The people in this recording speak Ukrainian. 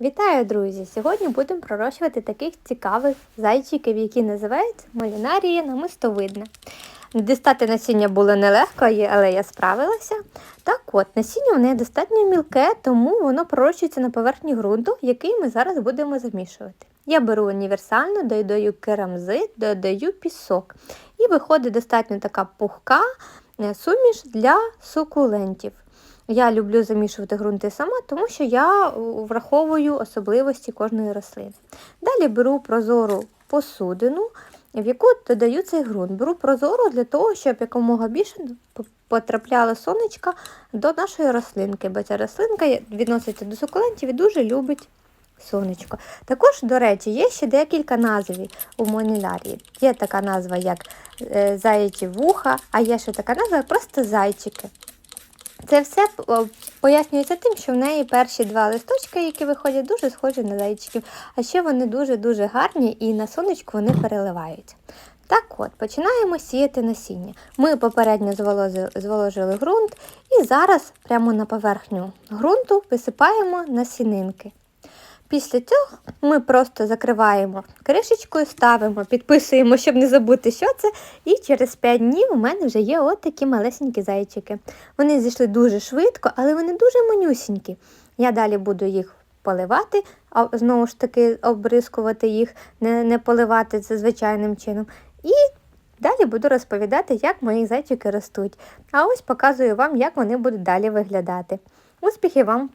Вітаю, друзі! Сьогодні будемо пророщувати таких цікавих зайчиків, які називаються молінарія намистовидна. Дістати насіння було нелегко, але я справилася. Так от, насіння в неї достатньо мілке, тому воно пророщується на поверхні ґрунту, який ми зараз будемо замішувати. Я беру універсальну, додаю керамзит, додаю пісок. І виходить достатньо така пухка е, суміш для сукулентів. Я люблю замішувати ґрунти сама, тому що я враховую особливості кожної рослини. Далі беру прозору посудину, в яку додаю цей ґрунт. Беру прозору для того, щоб якомога більше потрапляло сонечка до нашої рослинки, бо ця рослинка відноситься до сукулентів і дуже любить сонечко. Також, до речі, є ще декілька назв у монілярії. Є така назва, як е, заячі вуха, а є ще така назва, просто зайчики. Це все пояснюється тим, що в неї перші два листочки, які виходять, дуже схожі на зайчиків, а ще вони дуже-дуже гарні і на сонечку вони переливають. Так от, починаємо сіяти насіння. Ми попередньо зволожили ґрунт і зараз прямо на поверхню ґрунту висипаємо насінинки. Після цього ми просто закриваємо кришечкою, ставимо, підписуємо, щоб не забути, що це. І через 5 днів у мене вже є от такі малесенькі зайчики. Вони зійшли дуже швидко, але вони дуже манюсінькі. Я далі буду їх поливати, а знову ж таки обрискувати їх, не не поливати це звичайним чином. І далі буду розповідати, як мої зайчики ростуть. А ось показую вам, як вони будуть далі виглядати. Успіхів вам!